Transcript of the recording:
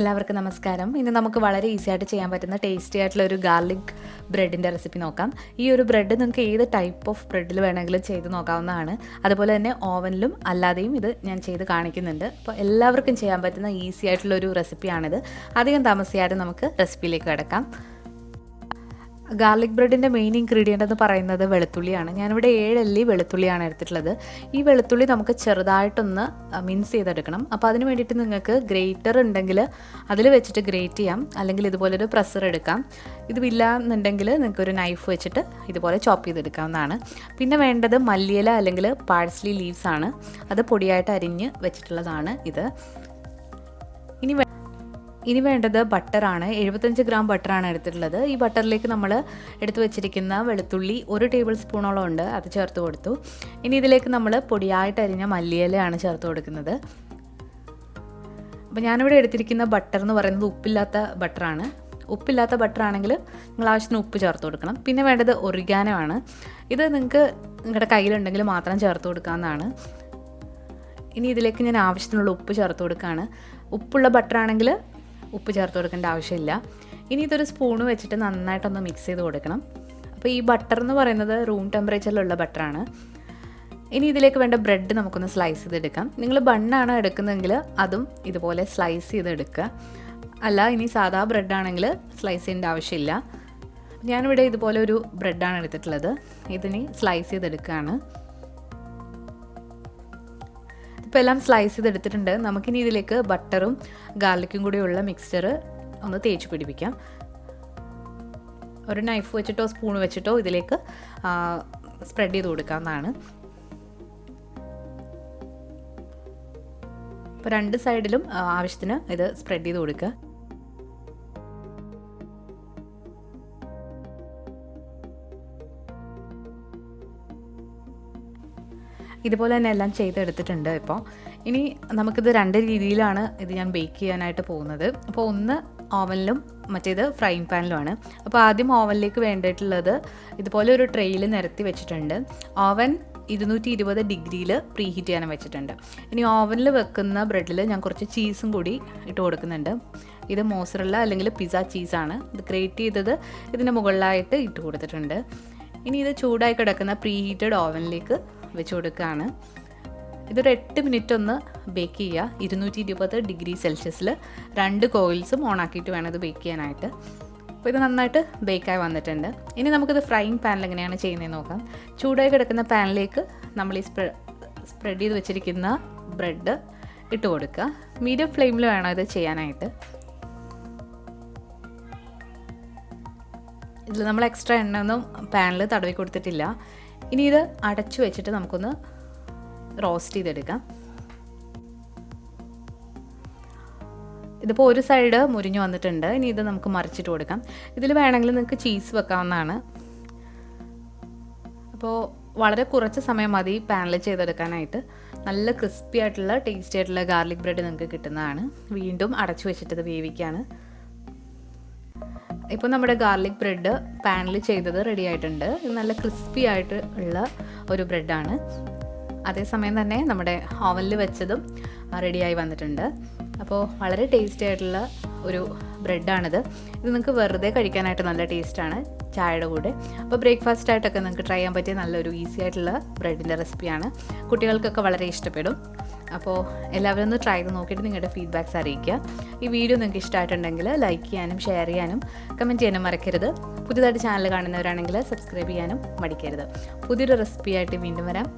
എല്ലാവർക്കും നമസ്കാരം. ഇന്ന് നമുക്ക് വളരെ ഈസി ആയിട്ട് ചെയ്യാൻ പറ്റുന്ന ടേസ്റ്റി ആയിട്ടുള്ള ഒരു ഗാർലിക് ബ്രെഡിന്റെ റെസിപ്പി നോക്കാം. ഈ ഒരു ബ്രെഡ് നിങ്ങൾക്ക് ഏത് ടൈപ്പ് ഓഫ് ബ്രെഡിൽ വേണമെങ്കിലും ചെയ്ത് നോക്കാവുന്നതാണ്. അതുപോലെ തന്നെ ഓവനിലും അല്ലാതെയും ഇത് ഞാൻ ചെയ്ത് കാണിക്കുന്നുണ്ട്. അപ്പോൾ എല്ലാവർക്കും ചെയ്യാൻ പറ്റുന്ന ഈസി ആയിട്ടുള്ള ഒരു റെസിപ്പിയാണിത് അധികം താമസിയാതെ നമുക്ക് റെസിപ്പിയിലേക്ക് കിടക്കാം. ഗാർലിക് ബ്രെഡിന്റെ മെയിൻ ഇൻഗ്രീഡിയന്റ് എന്ന് പറയുന്നത് വെളുത്തുള്ളിയാണ്. ഞാനിവിടെ ഏഴല്ലി വെളുത്തുള്ളിയാണ് എടുത്തിട്ടുള്ളത്. ഈ വെളുത്തുള്ളി നമുക്ക് ചെറുതായിട്ടൊന്ന് മിൻസ് ചെയ്തെടുക്കണം. അപ്പോൾ അതിന് വേണ്ടിയിട്ട് നിങ്ങൾക്ക് ഗ്രേറ്റർ ഉണ്ടെങ്കിൽ അതിൽ വെച്ചിട്ട് ഗ്രേറ്റ് ചെയ്യാം. അല്ലെങ്കിൽ ഇതുപോലൊരു പ്രസർ എടുക്കാം. ഇതുമില്ല എന്നുണ്ടെങ്കിൽ നിങ്ങൾക്ക് ഒരു നൈഫ് വെച്ചിട്ട് ഇതുപോലെ ചോപ്പ് ചെയ്തെടുക്കാവുന്നതാണ്. പിന്നെ വേണ്ടത് മല്ലിയില അല്ലെങ്കിൽ പാഴ്സ്ലി ലീവ്സ് ആണ്. അത് പൊടിയായിട്ട് അരിഞ്ഞ് വെച്ചിട്ടുള്ളതാണ് ഇത്. ഇനി വേണ്ടത് ബട്ടറാണ് എഴുപത്തഞ്ച് ഗ്രാം ബട്ടറാണ് എടുത്തിട്ടുള്ളത്. ഈ ബട്ടറിലേക്ക് നമ്മൾ എടുത്തു വെച്ചിരിക്കുന്ന വെളുത്തുള്ളി ഒരു ടേബിൾ സ്പൂണോളം ഉണ്ട്. അത് ചേർത്ത് കൊടുത്തു. ഇനി ഇതിലേക്ക് നമ്മൾ പൊടിയായിട്ട് അരിഞ്ഞ മല്ലിയിലയാണ് ചേർത്ത് കൊടുക്കുന്നത്. അപ്പോൾ ഞാനിവിടെ എടുത്തിരിക്കുന്ന ബട്ടർ എന്ന് പറയുന്നത് ഉപ്പില്ലാത്ത ബട്ടറാണ് ഉപ്പില്ലാത്ത ബട്ടറാണെങ്കിൽ നിങ്ങൾ ആവശ്യത്തിന് ഉപ്പ് ചേർത്ത് കൊടുക്കണം. പിന്നെ വേണ്ടത് ഒറിഗാനോ ആണ്. ഇത് നിങ്ങൾക്ക് നിങ്ങളുടെ കയ്യിലുണ്ടെങ്കിൽ മാത്രം ചേർത്ത് കൊടുക്കാവുന്നതാണ്. ഇനി ഇതിലേക്ക് ഞാൻ ആവശ്യത്തിനുള്ള ഉപ്പ് ചേർത്ത് കൊടുക്കുകയാണ്. ഉപ്പുള്ള ബട്ടർ ആണെങ്കിൽ ഉപ്പ് ചേർത്ത് കൊടുക്കേണ്ട ആവശ്യമില്ല. ഇനി ഇതൊരു സ്പൂണ് വെച്ചിട്ട് നന്നായിട്ടൊന്ന് മിക്സ് ചെയ്ത് കൊടുക്കണം. അപ്പോൾ ഈ ബട്ടർ എന്ന് പറയുന്നത് റൂം ടെമ്പറേച്ചറിലുള്ള ബട്ടറാണ് ഇനി ഇതിലേക്ക് വേണ്ട ബ്രെഡ് നമുക്കൊന്ന് സ്ലൈസ് ചെയ്തെടുക്കാം. നിങ്ങൾ ബണ്ണാണ് എടുക്കുന്നതെങ്കിൽ അതും ഇതുപോലെ സ്ലൈസ് ചെയ്തെടുക്കുക. അല്ല ഇനി സാധാ ബ്രെഡ് ആണെങ്കിൽ സ്ലൈസ് ചെയ്യേണ്ട ആവശ്യമില്ല. ഞാനിവിടെ ഇതുപോലെ ഒരു ബ്രെഡാണ് എടുത്തിട്ടുള്ളത്. ഇതിനി സ്ലൈസ് ചെയ്തെടുക്കുകയാണ്. ഇപ്പോൾ എല്ലാം സ്ലൈസ് ചെയ്തെടുത്തിട്ടുണ്ട്. നമുക്കിനി ഇതിലേക്ക് ബട്ടറും ഗാർലിക്കും കൂടിയുള്ള മിക്സ്ചർ ഒന്ന് തേച്ച് പിടിപ്പിക്കാം. ഒരു നൈഫ് വെച്ചിട്ടോ സ്പൂൺ വെച്ചിട്ടോ ഇതിലേക്ക് സ്പ്രെഡ് ചെയ്ത് കൊടുക്കാവുന്നതാണ്. ഇപ്പോൾ രണ്ട് സൈഡിലും ആവശ്യത്തിന് ഇത് സ്പ്രെഡ് ചെയ്ത് കൊടുക്കുക. ഇതുപോലെ തന്നെ എല്ലാം ചെയ്തെടുത്തിട്ടുണ്ട് ഇപ്പോൾ. ഇനി നമുക്കിത് രണ്ട് രീതിയിലാണ് ഇത് ഞാൻ ബേക്ക് ചെയ്യാനായിട്ട് പോകുന്നത്. അപ്പോൾ ഒന്ന് ഓവനിലും മറ്റേത് ഫ്രൈങ് പാനിലുമാണ് അപ്പോൾ ആദ്യം ഓവനിലേക്ക് വേണ്ടിയിട്ടുള്ളത് ഇതുപോലെ ഒരു ട്രെയിൽ നിരത്തി വെച്ചിട്ടുണ്ട്. ഓവൻ ഇരുന്നൂറ്റി ഇരുപത് ഡിഗ്രിയിൽ പ്രീ ഹീറ്റ് ചെയ്യാനും വെച്ചിട്ടുണ്ട്. ഇനി ഓവനിൽ വെക്കുന്ന ബ്രെഡിൽ ഞാൻ കുറച്ച് ചീസും കൂടി ഇട്ട് കൊടുക്കുന്നുണ്ട്. ഇത് മോസറല്ല അല്ലെങ്കിൽ പിസ്സ ചീസാണ് ഇത് ഗ്രേറ്റ് ചെയ്തത് ഇതിന്റെ മുകളിലായിട്ട് ഇട്ട് കൊടുത്തിട്ടുണ്ട്. ഇനി ഇത് ചൂടായി കിടക്കുന്ന പ്രീ ഹീറ്റഡ് ഓവനിലേക്ക് വെച്ച് കൊടുക്കുകയാണ് ഇതൊരു എട്ട് മിനിറ്റ് ഒന്ന് ബേക്ക് ചെയ്യുക. ഇരുന്നൂറ്റി ഇരുപത് ഡിഗ്രി സെൽഷ്യസിൽ രണ്ട് കോയിൽസും ഓൺ ആക്കിയിട്ട് വേണം ഇത് ബേക്ക് ചെയ്യാനായിട്ട്. അപ്പോൾ ഇത് നന്നായിട്ട് ബേക്കായി വന്നിട്ടുണ്ട്. ഇനി നമുക്കിത് ഫ്രൈയിങ് പാനിൽ എങ്ങനെയാണ് ചെയ്യുന്നതെന്ന് നോക്കാം. ചൂടായി കിടക്കുന്ന പാനിലേക്ക് നമ്മൾ ഈ സ്പ്രെ സ്പ്രെഡ് ചെയ്ത് വെച്ചിരിക്കുന്ന ബ്രെഡ് ഇട്ട് കൊടുക്കുക. മീഡിയം ഫ്ലെയിമിൽ വേണം ഇത് ചെയ്യാനായിട്ട്. ഇതിൽ നമ്മൾ എക്സ്ട്രാ എണ്ണ ഒന്നും പാനിൽ തടവി കൊടുത്തിട്ടില്ല. ഇനി ഇത് അടച്ചു വെച്ചിട്ട് നമുക്കൊന്ന് റോസ്റ്റ് ചെയ്തെടുക്കാം. ഇതിപ്പോൾ ഒരു സൈഡ് മുരിഞ്ഞു വന്നിട്ടുണ്ട്. ഇനി ഇത് നമുക്ക് മറിച്ചിട്ട് കൊടുക്കാം. ഇതിൽ വേണമെങ്കിൽ നിങ്ങൾക്ക് ചീസ് വെക്കാവുന്നതാണ്. അപ്പോൾ വളരെ കുറച്ച് സമയം മതി പാനിൽ ചെയ്തെടുക്കാനായിട്ട്. നല്ല ക്രിസ്പി ആയിട്ടുള്ള ടേസ്റ്റി ആയിട്ടുള്ള ഗാർലിക് ബ്രെഡ് നിങ്ങൾക്ക് കിട്ടുന്നതാണ്. വീണ്ടും അടച്ചു വെച്ചിട്ട് ഇത് വേവിക്കുകയാണ് ഇപ്പോൾ നമ്മുടെ ഗാർലിക് ബ്രെഡ് പാനിൽ ചെയ്തത് റെഡി ആയിട്ടുണ്ട്. ഇത് നല്ല ക്രിസ്പി ആയിട്ട് ഉള്ള ഒരു ബ്രെഡാണ് അതേസമയം തന്നെ നമ്മുടെ ഓവനിൽ വെച്ചതും റെഡിയായി വന്നിട്ടുണ്ട്. അപ്പോൾ വളരെ ടേസ്റ്റി ആയിട്ടുള്ള ഒരു ബ്രെഡാണിത് ഇത് നിങ്ങൾക്ക് വെറുതെ കഴിക്കാനായിട്ട് നല്ല ടേസ്റ്റാണ് ചായയുടെ കൂടെ. അപ്പോൾ ബ്രേക്ക്ഫാസ്റ്റ് ആയിട്ടൊക്കെ നിങ്ങൾക്ക് ട്രൈ ചെയ്യാൻ പറ്റിയ നല്ലൊരു ഈസി ആയിട്ടുള്ള ബ്രെഡിന്റെ റെസിപ്പിയാണ് കുട്ടികൾക്കൊക്കെ വളരെ ഇഷ്ടപ്പെടും. അപ്പോൾ എല്ലാവരും ഒന്ന് ട്രൈ ചെയ്ത് നോക്കിയിട്ട് നിങ്ങളുടെ ഫീഡ്ബാക്ക്സ് അറിയിക്കുക. ഈ വീഡിയോ നിങ്ങൾക്ക് ഇഷ്ടമായിട്ടുണ്ടെങ്കിൽ ലൈക്ക് ചെയ്യാനും ഷെയർ ചെയ്യാനും കമന്റ് ചെയ്യാനും മറക്കരുത്. പുതിയതായിട്ട് ചാനൽ കാണുന്നവരാണെങ്കിൽ സബ്സ്ക്രൈബ് ചെയ്യാനും മടിക്കരുത്. പുതിയൊരു റെസിപ്പിയായിട്ട് വീണ്ടും വരാം.